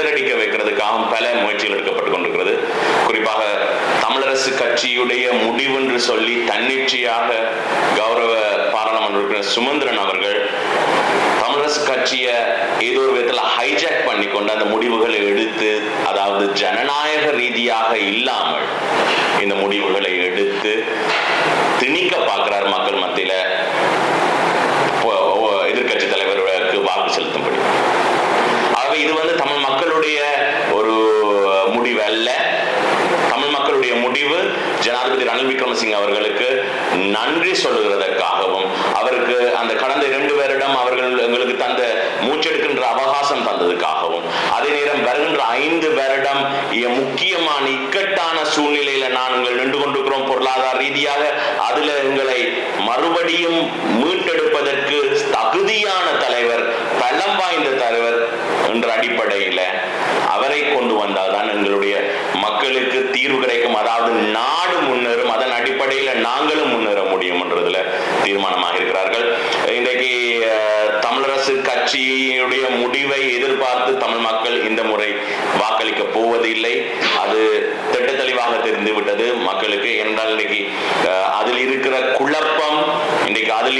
சிதறடிக்க வைக்கிறதுக்காக பல முயற்சிகள் எடுக்கப்பட்டு கொண்டிருக்கிறது. குறிப்பாக தமிழரசு கட்சியுடைய முடிவென்று சொல்லி தன்னிச்சையாக கௌரவ பாராளுமன்ற உறுப்பினர் சுமந்திரன் அவர்கள் தமிழரசு கட்சியை ஏதோ ஒரு விதத்தில் ஹைஜாக் பண்ணி கொண்டு அந்த முடிவுகளை எடுத்து அதாவது ஜனநாயக ரீதியாக இல்லாமல் இந்த முடிவுகளை எடுத்து திணிக்க பார்க்கிறார் மக்கள் மத்தியில் எதிர்கட்சி தலைவர்களுக்கு வாக்கு செலுத்தும்படி ஆகவே இது வந்து தமிழ் மக்களுடைய ஒரு முடிவு அல்ல தமிழ் மக்களுடைய முடிவு ஜனாதிபதி சிங் அவர்களுக்கு நன்றி சொல்லுகிறதற்காகவும் அவருக்கு அந்த கடந்த இரண்டு வருடம் அவர்கள் எங்களுக்கு தந்த மூச்செடுக்கின்ற அவகாசம் தந்ததுக்காகவும் அதே நேரம் வருகின்ற ஐந்து வருடம் முக்கியமான இக்கட்டான சூழ்நிலையில நாங்கள் நின்று கொண்டிருக்கிறோம் பொருளாதார ரீதியாக அதுல எங்களை மறுபடியும் மீட்டெடுப்பதற்கு தகுதியான தலைவர் பலம் வாய்ந்த தலைவர் என்ற அடிப்படையில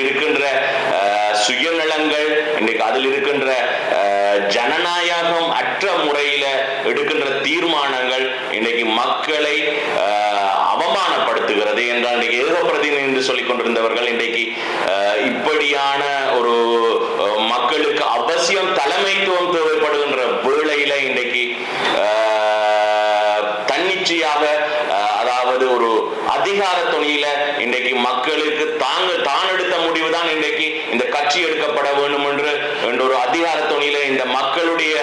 இருக்கின்ற சுயநலங்கள் இன்றைக்கு அதில் இருக்கின்ற அஹ், ஜனநாயகம் அற்ற முறையில எடுக்கின்ற தீர்மானங்கள் இன்னைக்கு மக்களை அவமானப்படுத்துகிறது என்றால் இன்னைக்கு ஏக பிரதிநிதி என்று சொல்லிக் கொண்டிருந்தவர்கள் இன்றைக்கு அஹ், இப்படியான ஒரு மக்களுக்கு அவசியம் தலைமைத்துவம் தேவைப்படுகின்ற வேளையில இன்றைக்கு தன்னிச்சையாக அதாவது ஒரு அதிகார துணியில இன்றைக்கு மக்களுக்கு தான் இன்றைக்கு இந்த கட்சி எடுக்கப்பட வேண்டும் என்று என்ற ஒரு அதிகார துணியில இந்த மக்களுடைய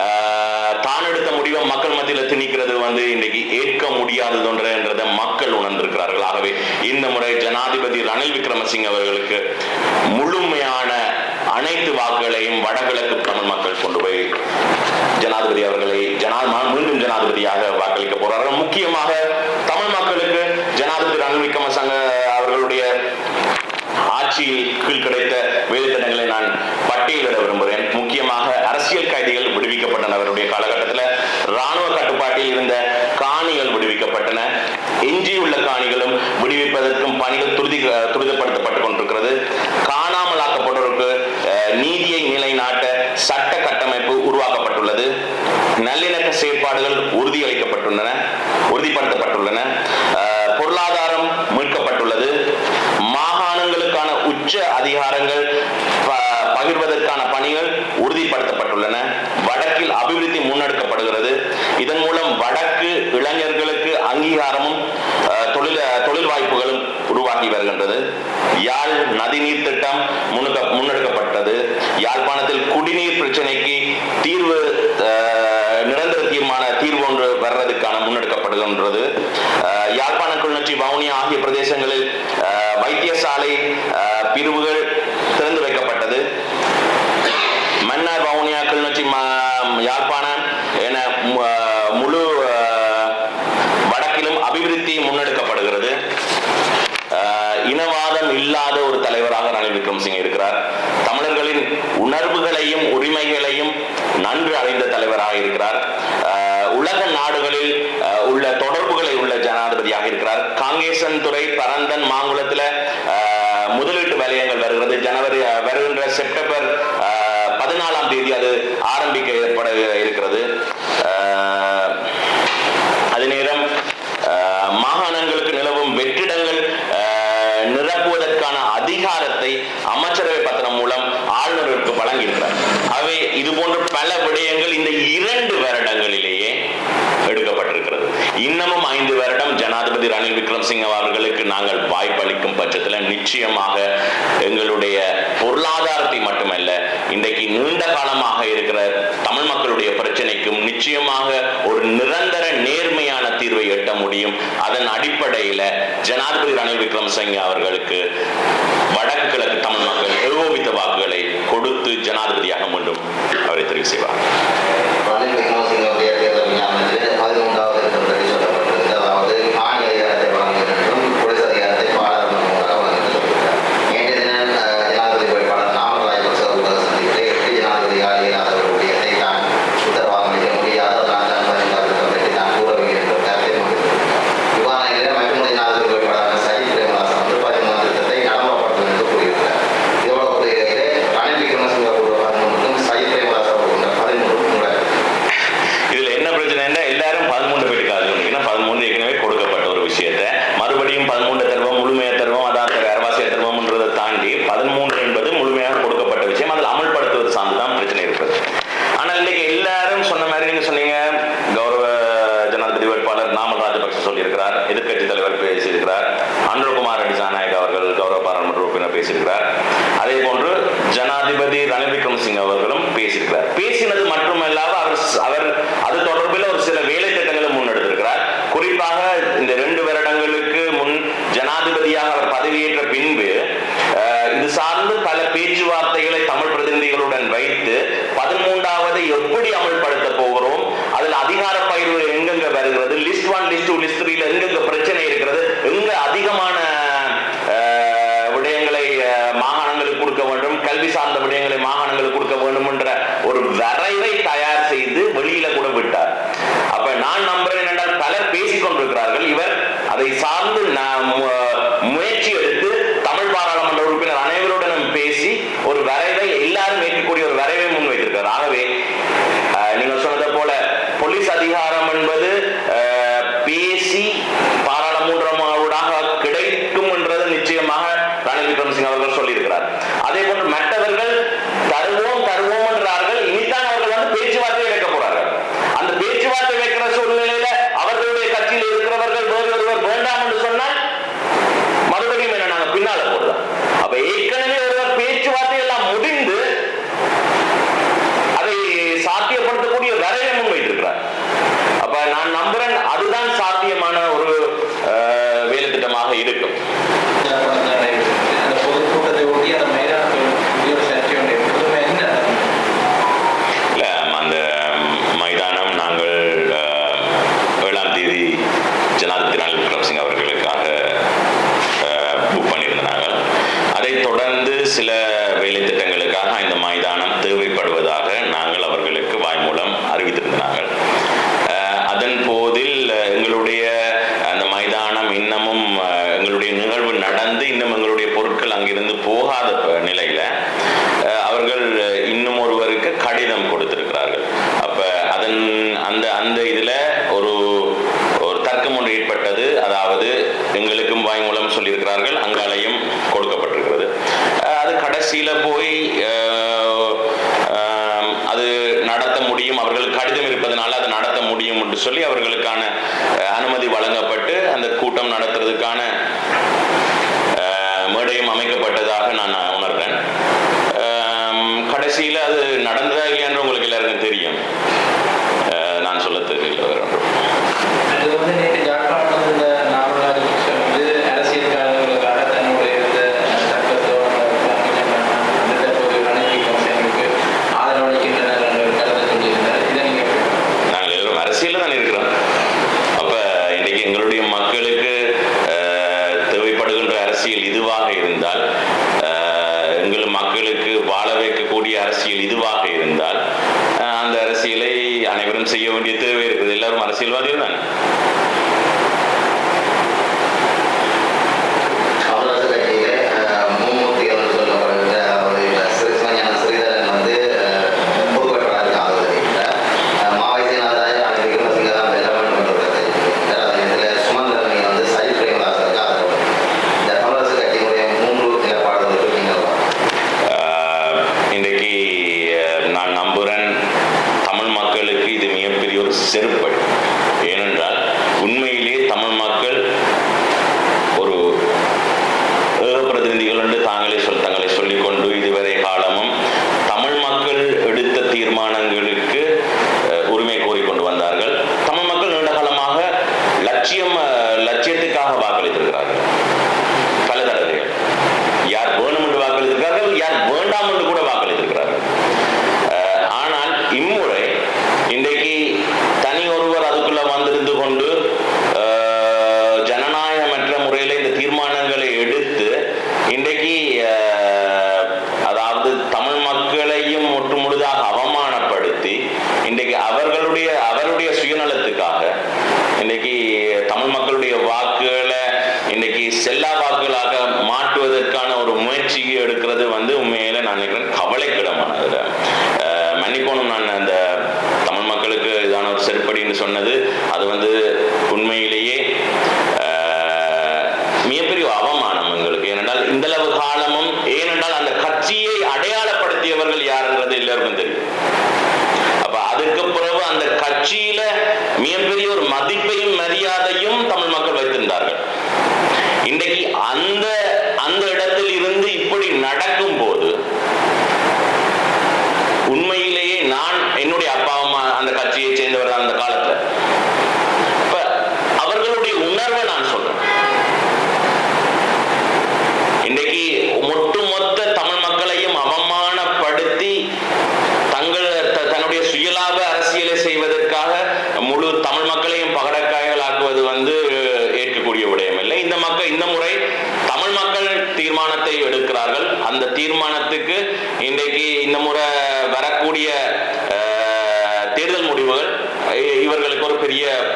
அஹ், தான் எடுத்த முடிவை மக்கள் மத்தியில் திணிக்கிறது வந்து இன்றைக்கு ஏற்க முடியாதது ஒன்று என்றதை மக்கள் உணர்ந்திருக்கிறார்கள். ஆகவே இந்த முறை ஜனாதிபதி ரணில் விக்ரமசிங்க அவர்களுக்கு முழுமையான அனைத்து வாக்குகளையும் வடகிழக்கு தமிழ் மக்கள் கொண்டு போய் ஜனாதிபதி அவர்களை ஜன நல்லிணக்க செயற்பாடுகள் உறுதியளிக்கப்பட்டுள்ளன உறுதிப்படுத்தப்பட்டுள்ளன. அஹ், பொருளாதாரம் மீட்கப்பட்டுள்ளது. மாகாணங்களுக்கான உச்ச அதிகாரங்கள் ப- பகிர்வதற்கான பணிகள் உறுதிப்படுத்தப்பட்டுள்ளன. வடக்கில் அபிவிருத்தி முன்னெடுக்கப்படுகிறது. இதன் மூலம் வடக்கு இளைஞர்களுக்கு அங்கீகாரமும் தொழில் தொழில் வாய்ப்புகளும் உருவாகி வருகின்றது. யாழ் நதிநீர் இனவாதம் இல்லாத ஒரு தலைவராக ரணில் விக்ரமசிங்க இருக்கிறார். தமிழர்களின் உணர்வுகளையும் உரிமைகளையும் நன்கு அறிந்த தலைவராக இருக்கிறார். உலக நாடுகளில் அஹ், உள்ள தொடர்புகளை உள்ள ஜனாதிபதியாக இருக்கிறார். காங்கேசன் துறை பரந்தன் மாங்குளத்துல நிச்சயமாக எங்களுடைய பொருளாதாரத்தை மட்டுமல்ல இன்றைக்கு நீண்ட காலமாக இருக்கிற தமிழ் மக்களுடைய பிரச்சனைக்கும் நிச்சயமாக ஒரு நிரந்தர நேர்மையான தீர்வை எட்ட முடியும். அதன் அடிப்படையில ஜனாதிபதி ரணில் விக்ரமசிங்க அவர்களுக்கு வடக்கு கிழக்கு தமிழ் மக்கள் ஏகோபித்த வாக்குகளை கொடுத்து ஜனாதிபதியாக மீண்டும் அவரை தெரிவு செய்வார். அதை சார்ந்து நாம் மக்களுக்கு தேவைப்படுகின்ற அரசியல் இதுவாக இருந்தால் எங்கள் மக்களுக்கு வாழ வைக்கக்கூடிய அரசியல் இதுவாக இருந்தால் அந்த அரசியலை அனைவரும் செய்ய வேண்டிய தேவை இருக்குது எல்லாரும் அரசியல்வாதிகள் தான்? விமானங்களும்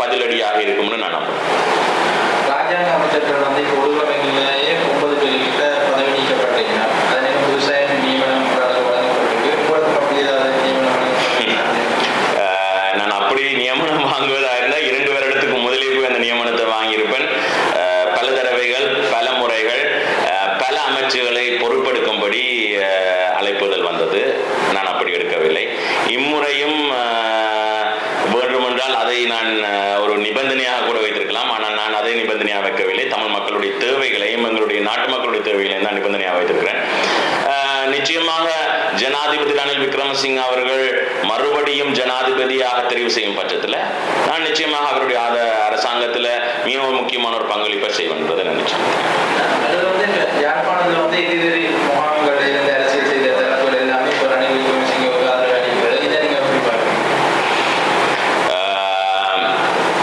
பதிலடியாக இருக்கும்னு நான் நம்புறேன். ராஜாங்க அமைச்சர்கள் வந்து இப்போ ஒரு நிபந்தனையாக கூட வைத்திருக்கலாம். ஆனால் நான் அதை நிபந்தனையாக வைக்கவில்லை. தமிழ் மக்களுடைய தேவைகளையும் எங்களுடைய நாட்டு மக்களுடைய தேவைகளையும் தான் நிபந்தனையாக வைத்திருக்கிறேன். நிச்சயமாக ஜனாதிபதி ரணில் விக்ரமசிங்க அவர்கள் மறுபடியும் ஜனாதிபதியாக தெரிவு செய்யும் பட்சத்தில் நான் நிச்சயமாக அவருடைய ஆத அரசாங்கத்தில் மிகவும் முக்கியமான ஒரு பங்களிப்பை செய்வேன் என்பதை நினைச்சேன் அது வந்து இப்ப யாழ்ப்பாணத்துல வந்து எதிரெதிரி முகாம்கள் இருந்த அரசியல் செய்த தரப்புகள் எல்லாமே இப்போ ரணில் விக்ரமசிங்கவுக்கு ஆதரவு அளிக்கிறது இதை நீங்க எப்படி பார்க்குறீங்க ஆஹ்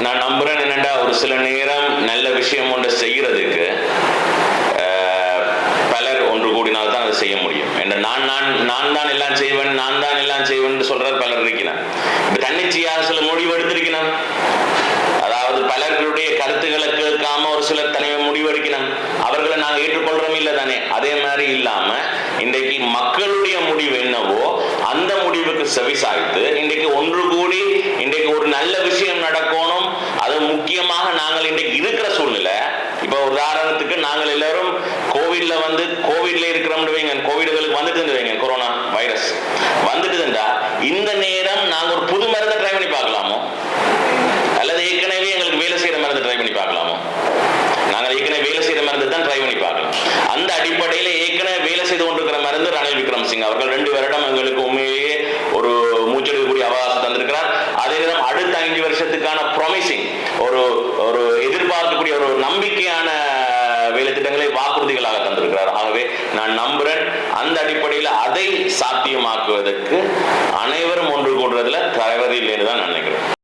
நான் நம்புறேன் என்னடா ஒரு சில நேரம் நல்ல விஷயம் ஒன்று செய்யறதுக்கு ஆஹ் பலர் ஒன்று கூடினால் தான் அதை செய்ய முடியும் என்ற நான் நான் நான் தான் எல்லாம் செய்வேன் நான் தான் எல்லாம் செய்வேன் சொல்றார் பலர் இருக்கிறேன் இப்ப தன்னிச்சையாக சில முடிவு எடுத்திருக்கிறேன் அதாவது பலர்களுடைய கருத்துக்களை கேட்காம ஒரு சிலர் தனிமை முடிவெடுக்கணும் அவர்களை நாங்கள் இல்லை தானே? அதே மாதிரி இல்லாம இன்றைக்கு மக்களுடைய முடிவு என்னவோ அந்த முடிவுக்கு செவிசாய்த்து இன்றைக்கு ஒன்று கூடி இன்றைக்கு ஒரு நல்ல விஷயம் நடக்கணும். அது முக்கியமாக நாங்கள் இன்றைக்கு இருக்கிற சூழ்நிலை. இப்போ உதாரணத்துக்கு நாங்கள் எல்லாரும் கோவிட்ல வந்து கோவிட்ல இருக்கிறோம்னு கோவிடுகளுக்கு வந்துட்டு வைங்க கொரோனா வைரஸ் வந்துட்டு இருந்தா இந்த நேரம் நாங்க ஒரு புது மருந்தை ட்ரை பண்ணி பார்க்கலாமோ? அல்லது ஏற்கனவே எங்களுக்கு வேலை செய்யற மருந்து ட்ரை பண்ணி பார்க்கலாமோ? சிங் அவர்கள் ரெண்டு வருடம் எங்களுக்கு உண்மையிலேயே ஒரு மூச்செடுக்கக்கூடிய அவகாசம் தந்திருக்கிறார். அதே நேரம் அடுத்த ஐந்து வருஷத்துக்கான ப்ரொமிசிங் ஒரு ஒரு எதிர்பார்க்கக்கூடிய ஒரு நம்பிக்கையான வேலை திட்டங்களை வாக்குறுதிகளாக தந்திருக்கிறார். ஆகவே நான் நம்புறேன் அந்த அடிப்படையில் அதை சாத்தியமாக்குவதற்கு அனைவரும் ஒன்று கூடுறதுல தவறு இல்லைன்னு தான் நினைக்கிறேன்.